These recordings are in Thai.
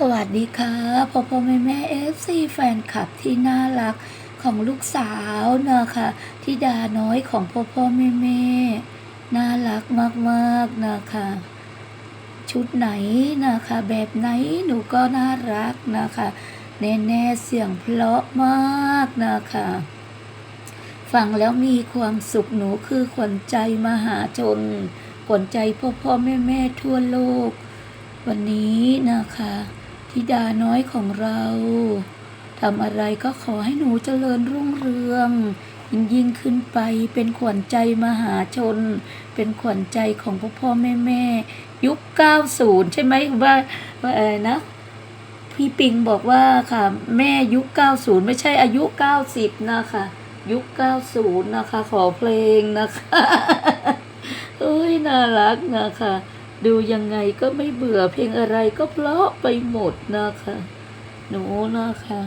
สวัสดีค่ะพ่อพ่อแม่แม่เอฟซีแฟนคลับที่น่ารักของลูกสาวนะคะทิดาน้อยของพ่อพ่อแม่แม่น่ารักมากๆนะคะ ชุดไหนนะคะ แบบไหนหนูก็น่ารักนะคะ แน่ๆเสียงเพราะมากนะคะฟังแล้วมีความสุขหนูคือขวัญใจมหาชนขวัญใจพ่อพ่อแม่แม่ทั่วโลก วันนี้นะคะ ธิดาน้อยของเราทำอะไรก็ขอให้หนูเจริญรุ่งเรือง ยิ่งยิ่งขึ้นไปเป็นขวัญใจมหาชน เป็นขวัญใจของพ่อพ่อแม่แม่ยุค 90 ใช่ไหมว่าว่าอะไรนะพี่ปิงบอกว่าค่ะ แม่ยุค 90 ไม่ใช่อายุ 90 นะคะ ยุค 90 นะคะ ขอเพลงนะคะเอ้ยน่ารักนะคะ ดูยังไงก็ไม่เบื่อเพลงอะไรก็เพราะไปหมดนะคะ หนูนะคะ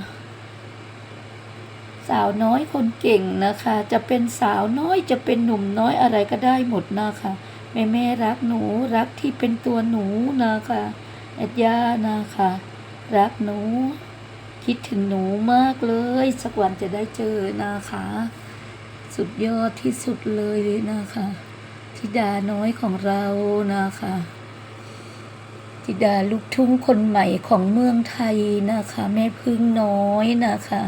สาวน้อยคนเก่งนะคะ จะเป็นสาวน้อยจะเป็นหนุ่มน้อยอะไรก็ได้หมดนะคะแม่แม่รักหนูรักที่เป็นตัวหนูนะคะแอดย่านะคะ รักหนู คิดถึงหนูมากเลย สักวันจะได้เจอนะคะ สุดยอดที่สุดเลยนะคะ ธิดาน้อยของเรานะคะธิดาลูกทุ่งคนใหม่ของเมืองไทยนะคะ แม่พึ่งน้อยนะคะ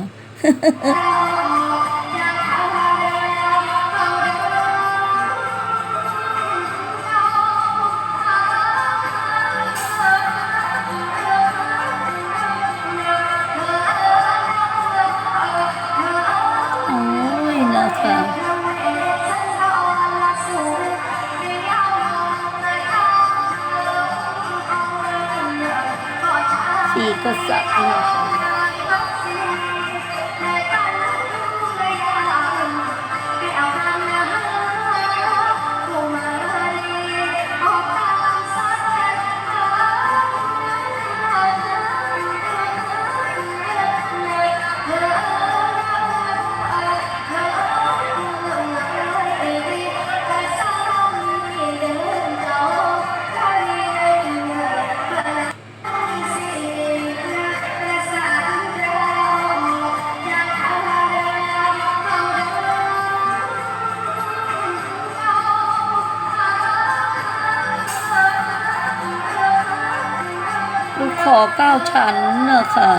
สีกษัตริ ขอเก้าชั้นนะคะ